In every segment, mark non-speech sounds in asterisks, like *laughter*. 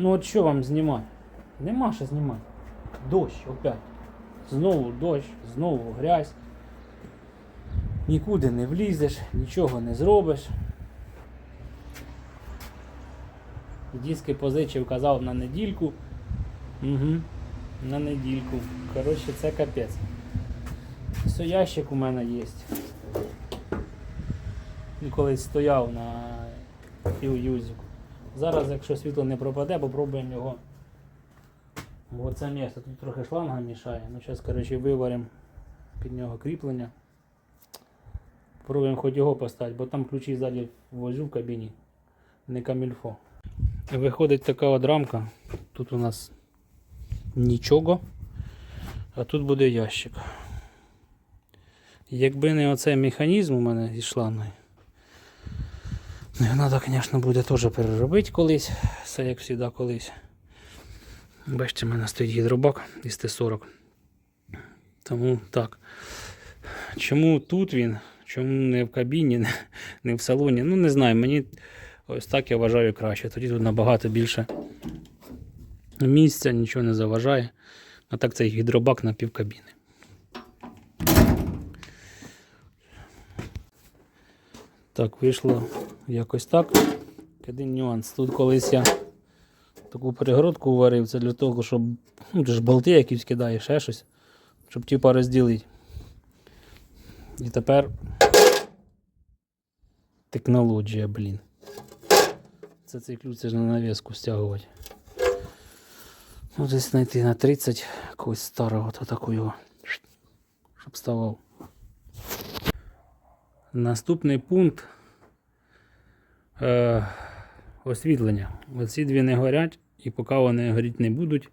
Ну от що вам знімати? Нема що знімати. Дощ опять. Знову дощ, знову грязь. Нікуди не влізеш, нічого не зробиш. Диски позичив, казав на недільку. Угу. На недільку. Коротше, це капець. Все, ящик у мене є. Колись стояв на юзику. Зараз, якщо світло не пропаде, попробуємо його. Бо це місце тут трохи шланга мішає. Ну зараз, коротше, виваримо під нього кріплення. Попробуємо хоч його поставити, бо там ключі ззаді возю в кабіні. Не камільфо. Виходить така от рамка. Тут у нас нічого. А тут буде ящик. Якби не оцей механізм у мене із шлангою. Ну, треба, звісно, буде теж переробити колись. Все як завжди колись. Бачите, в мене стоїть гідробак із Т-40. Тому так. Чому тут він? Чому не в кабіні, не, в салоні? Ну не знаю. Мені ось так я вважаю краще. Тоді тут набагато більше місця, нічого не заважає. А так це гідробак на півкабіни. Так, вийшло якось так. Один нюанс. Тут колись я таку перегородку варив, це для того, щоб ну, ж болти якісь кидає, ще щось, щоб типа розділити. І тепер технологія, блін. Це цей ключ це ж на навіску стягувати. Ну, десь знайти на 30 якогось старого то такого, щоб ставав. Наступний пункт е, освітлення. Оці дві не горять, і поки вони горіти не будуть.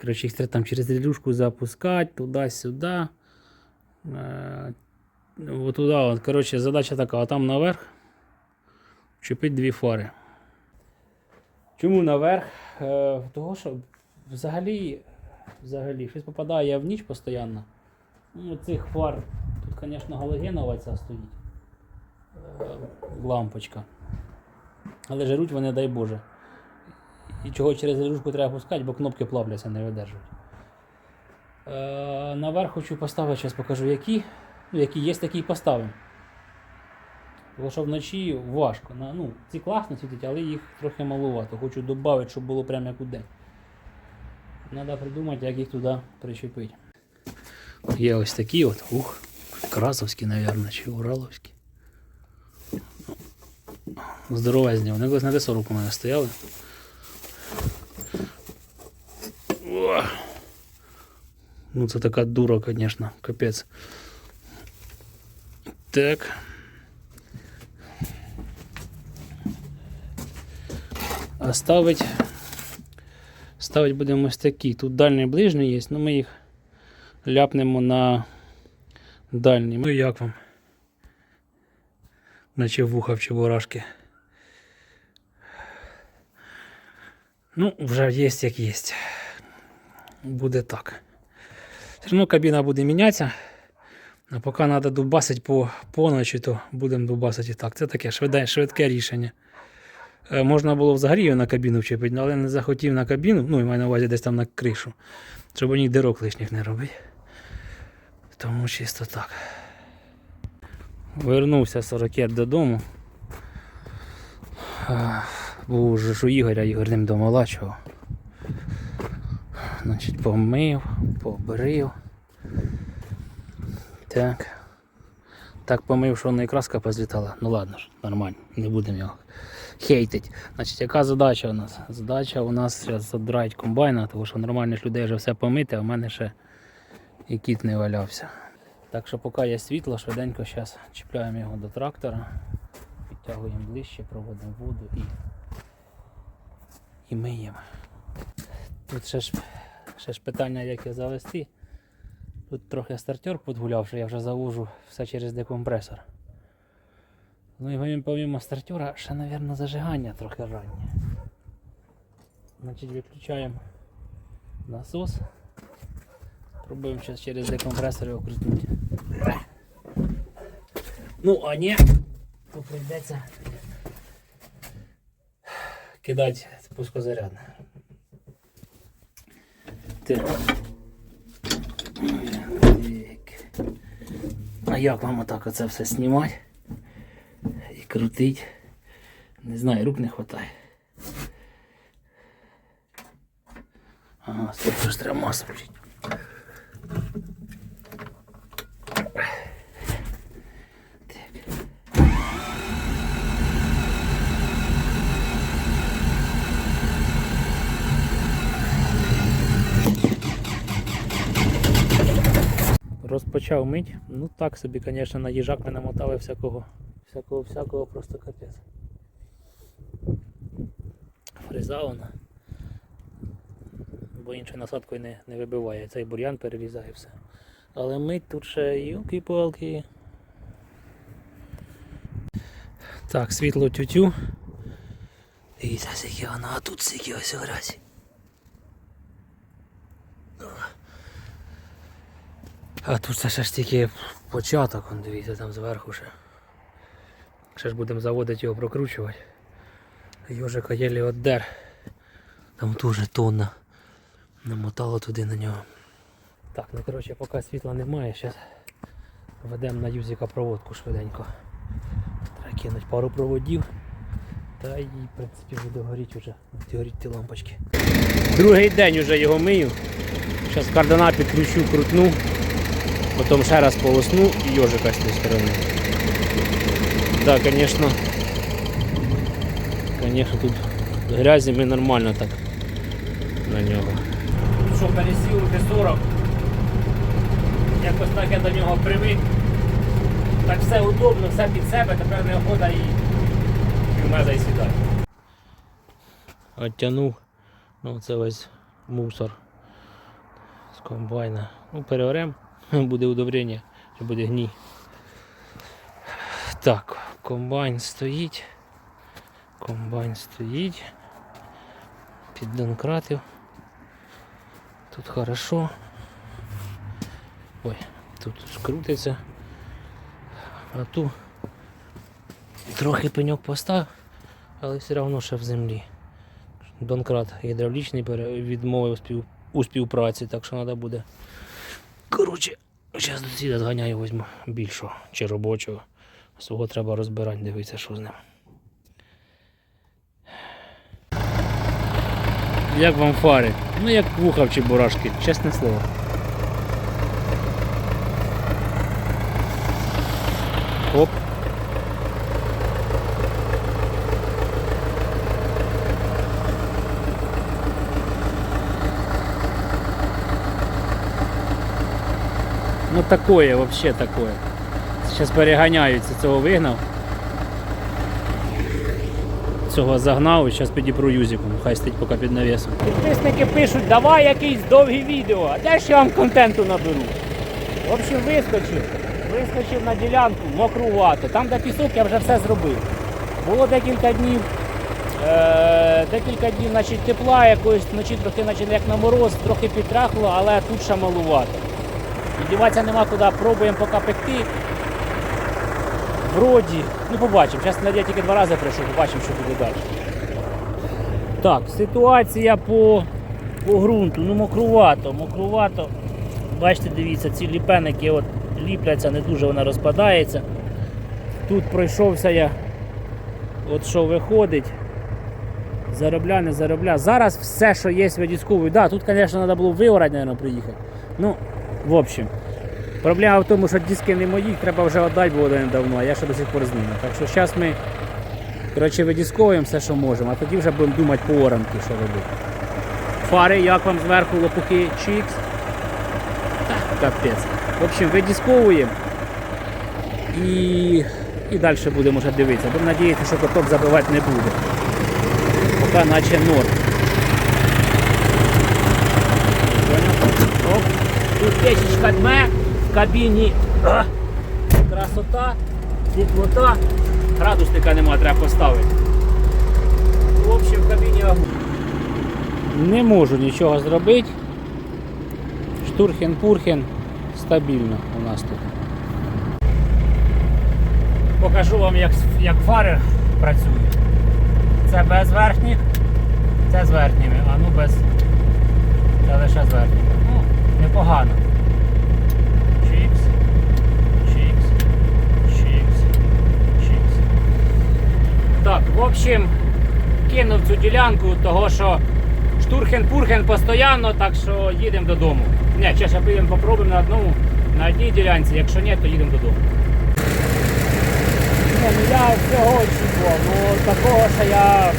Коротше, їх треба там через релюшку запускати, туди-сюди. Е, туди, от, коротше, задача така, а там наверх чіпить дві фари. Чому наверх? Е, того, що взагалі, взагалі щось попадає в ніч постійно. Ну, цих фар тут, звісно, галогенова ця стоїть. Лампочка. Але жаруть вони, дай Боже. І чого через релюшку треба пускати, бо кнопки плавляться, не видержують. Е, наверх хочу поставити, зараз покажу, які. Ну, які є, такі і поставимо. Тому що вночі важко. На- Ну, ці класно світять, але їх трохи малувато. Хочу додати, щоб було прямо як у день. Треба придумати, як їх туди причепити. Є ось такі от, ух, красовські, мабуть, чи ураловські. Здоровезні, вони колись на Д-40 у мене стояли. О! Ну це така дура, звісно, капець. Так. А ставить. Ставить будемо ось такі. Тут дальній і ближній є, ну ми їх ляпнемо на дальній. Ну як вам? Наче вуха в чебурашки. Ну, вже є як є. Буде так. Все одно кабіна буде мінятися. А поки треба дубасити по поночі, то будемо дубасити і так. Це таке швидке, швидке рішення. Е, Можна було взагалі на кабіну вчепити, але не захотів на кабіну, ну і маю на увазі десь там на кришу, щоб ні дирок лишніх не робити. Тому чисто так. Вернувся 40 додому. Був уже у Ігоря, Ігор ним домолачував. Значить, помив, побрив. Так. Так помив, що воно і краска позлітала. Ну ладно ж, нормально, не будемо його хейтить. Значить, яка задача у нас? Задача у нас зараз забирають комбайна, тому що нормальних людей вже все помити, а в мене ще і кіт не валявся. Так що поки є світло, швиденько зараз чіпляємо його до трактора, підтягуємо ближче, проводимо воду і, і миємо. Тут ще ж, ще ж питання, як його завести. Тут трохи стартер подгуляв, що я вже завожу все через декомпресор. Ну і помимо стартера, ще, мабуть, зажигання трохи раннє. Значить, виключаємо насос. Пробуємо зараз через декомпресор його крутнути. Ну, а ні, то прийдеться кидати пускозарядне. Так. Так. А як вам отак оце все знімати? І крутить? Не знаю, рук не вистачає. Ага, стоп, ж треба масу включити. Розпочав мить. Ну так собі, звісно, на їжак ми намотали всякого, всякого, всякого просто капець. Фреза вона. Бо іншою насадкою не, не вибиває. Цей бур'ян перерізає все. Але мить тут ще юлки-палки. Так, світло тютю. Дивіться, скільки воно, а тут скільки ось грязі. А тут це ще ж тільки початок, он, дивіться, там зверху ще. Ще ж будемо заводити його прокручувати. Йожика єлі оддер. Там теж тонна. Намотало туди на нього. Так, ну коротше, поки світла немає, зараз ведемо на юзика проводку швиденько. Треба кинути пару проводів. Та і в принципі буде горіти вже. Будуть горіти ті лампочки. Другий день вже його мию. Зараз кардана підключу, крутну. Потім ще раз полосну і йожика з тієї сторони. Да, конечно. Конечно, тут грязі ми нормально так на нього. Що пересів руки 40. Якось так я до нього привик. Так все удобно, все під себе, тепер не охота і меза і сідати. Оттянув. Ну це весь мусор з комбайна. Ну, переорем, *laughs* буде удобрення, чи буде гній. Так, комбайн стоїть. Комбайн стоїть. Піддонкратив. Тут хорошо. Ой, тут крутиться. А тут трохи пеньок постав, але все одно ще в землі. Донкрат гідравлічний відмовив у співпраці, так що треба буде. Коротше, зараз до сіда зганяю, візьму більшого чи робочого. Свого треба розбирати, дивитися, що з ним. Як вам фари? Ну як вуха чи бурашки, чесне слово. Оп. Ну такое, вообще такое. Зараз переганяються, цього вигнав. Цього загнав і зараз підіпру юзиком, хай стоїть поки під навісом. Підписники пишуть, давай якийсь довгі відео, а де ж я вам контенту наберу? В общем, вискочив. Вискочив на ділянку, мокрувато. Там, де пісок, я вже все зробив. Було декілька днів, е- декілька днів значить, тепла, якоїсь вночі трохи значить, як на мороз, трохи підтрахло, але тут ще малувато. І діватися нема куди, пробуємо поки пекти. Вроді, ну побачимо. Зараз я тільки два рази прийшов, побачимо, що буде далі. Так, ситуація по, по ґрунту. Ну мокрувато, мокрувато. Бачите, дивіться, ці ліпеники от ліпляться, не дуже вона розпадається. Тут пройшовся я, от що виходить. Заробля, не заробля. Зараз все, що є, видісковую. Да, тут, звісно, треба було виорати, мабуть, приїхати. Ну, в общем. Проблема в тому, що диски не мої, треба вже віддати було недавно, а я ще до сих пор з ними. Так що зараз ми коротше, видісковуємо все, що можемо, а тоді вже будемо думати по оранки, що робити. Фари, як вам зверху лопухи чікс. Капець. В общем, видісковуємо і, і далі будемо вже дивитися. Будемо надіятися, що каток забивати не буде. Поки наче норм. Оп. Тут печечка дме, в кабіні красота, теплота, градусника нема, треба поставити. В общем, в кабіні огонь. Не можу нічого зробити. Штурхен-пурхен стабільно у нас тут. Покажу вам, як, як фари працюють. Це без верхніх, Це з верхніми, а ну без. Це лише з верхніми. Непогано. Чікс. Чікс. Чікс. Чікс. Так, в общем, кинув цю ділянку, того що штурхен-пурхен постійно, так що їдемо додому. Ні, ще ще підемо попробуємо на одному, на одній ділянці, якщо ні, то їдемо додому. Ні, ну я всього очікував, ну такого що я,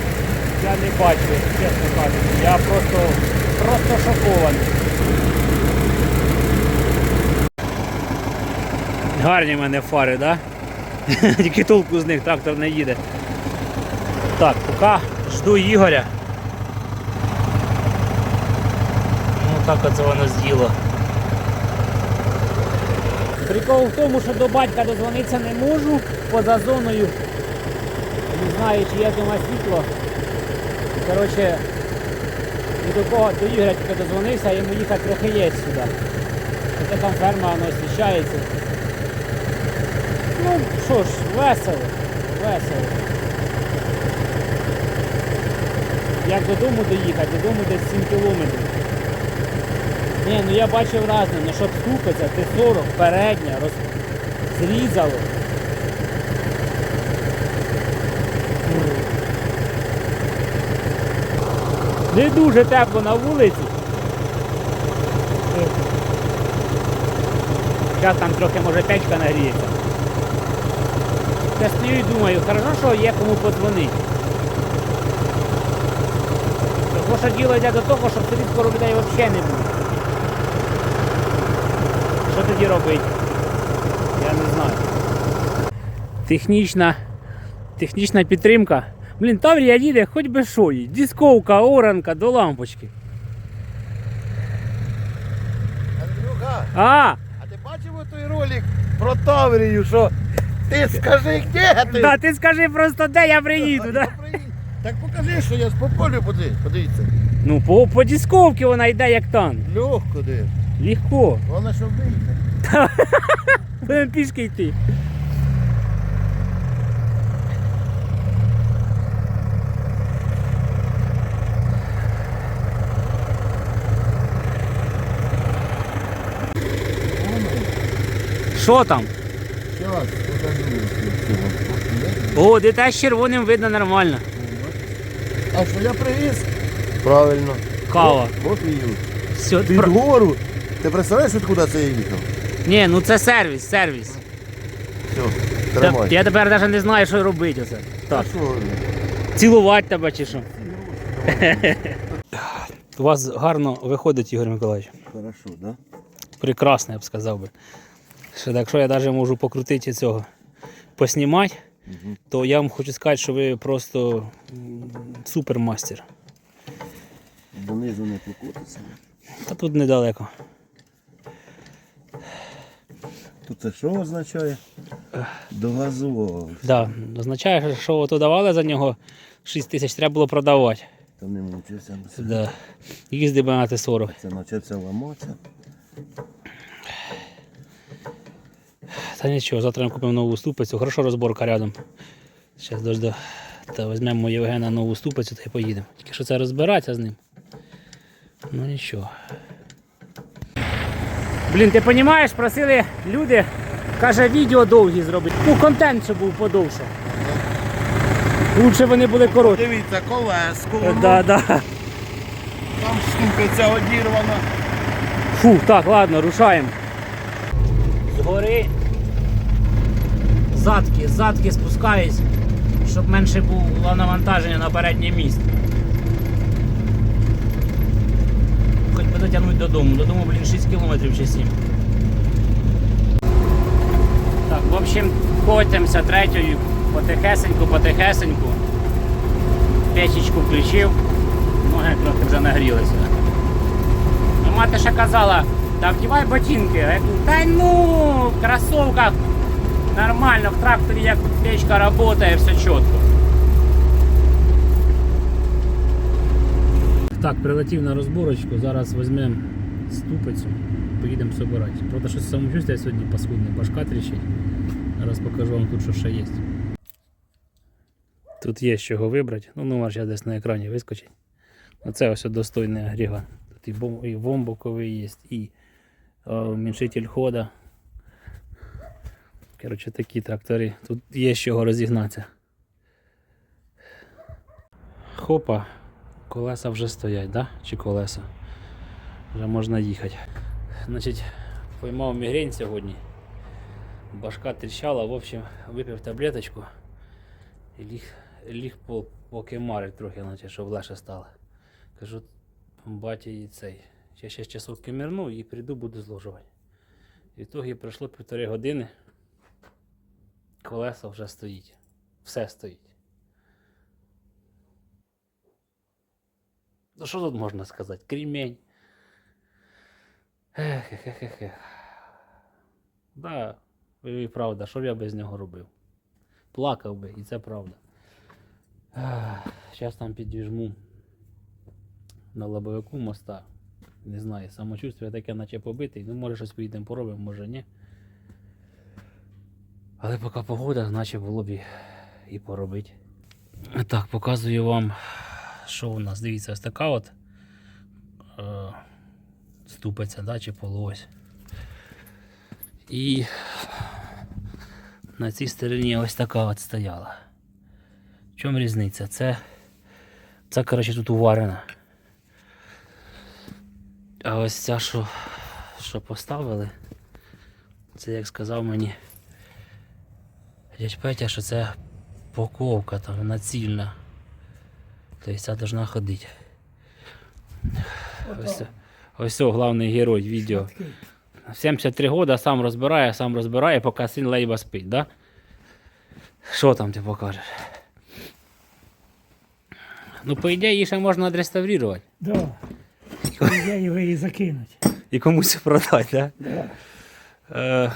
я не бачив, чесно кажучи. Я просто, просто шокований. Гарні в мене фари? Да? *laughs* Тільки толку з них трактор не їде. Так, поки жду Ігоря. Ну так оце воно з'їло. Прикол в тому, що до батька дозвонитися не можу поза зоною. Не знаю, чи є дома світло. Коротше, і до кого до Ігоря тільки дозвонився, йому їхати трохи є сюди. Хоча там ферма воно освіщається. Ну що ж, весело, весело. Як додому доїхати, додому десь 7 кілометрів. Ні, ну я бачив разне, ну щоб ступиться, ти 40, передня, роз... зрізало. Не дуже тепло на вулиці. Зараз там трохи може печка нагріється. Я стою і думаю, хорошо, що є кому подзвонити. Тому що діло йде до того, щоб тоді скоро людей взагалі не буде. Що тоді робити? Я не знаю. Технічна, технічна підтримка. Блін, Таврія їде хоч би що їй. Дисковка, оранка до лампочки. Андрюха, А! а ти бачив той ролик про Таврію, що ти скажи, де ти? Да, ти скажи просто, де я приїду, да? Так покажи, що я по полю поди- подивіться. Ну, по, по дисковці вона йде як танк. Легко де. Легко. Вона що вийде. Будемо пішки йти. Що там? Покажу. О, де те з червоним видно нормально. А що я привіз? Правильно. Кава. От і їду. Все, Під гору. Ти представляєш, откуда це я їхав? Ні, ну це сервіс, сервіс. Все, Та- тримай. я тепер навіть не знаю, що робити оце. Так. Що? Цілувати тебе чи що? У вас гарно виходить, Ігор Миколаївич. Хорошо, да? Прекрасно, я б сказав би. Що якщо я навіть можу покрутити цього, поснімати, Мгм. то я вам хочу сказати, що ви просто супермастер. Донизу не покотиться. Та тут недалеко. Тут це що означає? Догазував. Да, означає, що ото давали за нього 6 тисяч, треба було продавати. Та не мучився. Да. Їздив те 40. Це навчився ламатися. Та нічого, завтра ми купимо нову ступицю. Хорошо розборка рядом. Зараз дожду. Та візьмемо Євгена нову ступицю та й поїдемо. Тільки що це розбиратися з ним. Ну нічого. Блін, ти розумієш, просили люди, каже, відео довгі зробити. Ну, контент, щоб був подовше. Лучше вони були короткі. Дивіться, колеско. Е, Да, да. Там штука ця одірвана. Фу, так, ладно, рушаємо. Згори задки, задки спускаюсь, щоб менше було навантаження на переднє місце. Хоч би дотягнути додому. Додому, блін, 6 кілометрів чи 7. Так, в общем, котимося третьою потихесеньку, потихесеньку. Печечку включив, ноги трохи вже нагрілися. Ну, мати ще казала, та вдівай ботинки. Я кажу, та ну, в кросовках нормально, в тракторі як печка працює, все чітко. Так, прилетів на розборочку, зараз візьмемо ступицю, поїдемо собирати. Правда, щось самочуття сьогодні паскудне, башка тріщить. Зараз покажу вам тут, що ще є. Тут є з чого вибрати. Ну, номер зараз десь на екрані вискочить. Оце ось достойний агрегат. Тут і, бом, і бомбоковий є, і о, уменьшитель хода. Коротше, такі трактори. Тут є з чого розігнатися. Хопа, колеса вже стоять, да? Чи колеса? Вже можна їхати. Значить, поймав мігрень сьогодні. Башка тріщала, в общем, випив таблеточку і ліг, ліг по, поки марить трохи, наче, щоб легше стало. Кажу, баті і цей. Я ще часок кимірну і прийду, буду зложувати. В ітогі пройшло півтори години. Колеса вже стоїть. Все стоїть. Ну що тут можна сказати? Крімень. Ех, ех, ех, ех. Да, і правда, що б я без нього робив? Плакав би, і це правда. Зараз там підвіжму на лобовику моста. Не знаю, самочувствие таке наче побитий. Ну, може щось поїдемо поробимо, може ні. Але поки погода, наче було б і, поробити. Так, показую вам, що у нас. Дивіться, ось така от е, ступиця, да, чи полуось. І на цій стороні ось така от стояла. В чому різниця? Це, це коротше, тут уварена. А ось ця, що, що поставили, це як сказав мені дядь Петя, що це поковка там, вона цільна. Тобто ця должна ходити. Ось, ось о, головний герой відео. 73 года сам розбирає, сам розбирає, поки син лейба спить, да? Що там ти покажеш? Ну, по ідеї, її ще можна відреставрувати. Да. Я його і закинуть. І комусь продати, да? Да. Е,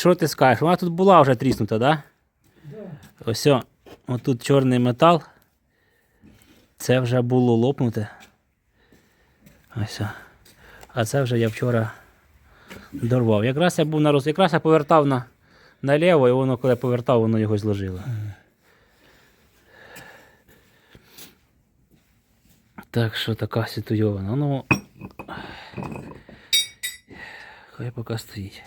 що ти скажеш? Вона тут була вже тріснута, да? Да. Ось, о, отут чорний метал. Це вже було лопнуте. Ось. о. А це вже я вчора дорвав. Якраз я був на роз... якраз я повертав на... наліво, і воно, коли я повертав, воно його зложило. Так що така ситуйована. Ну, хай поки стоїть.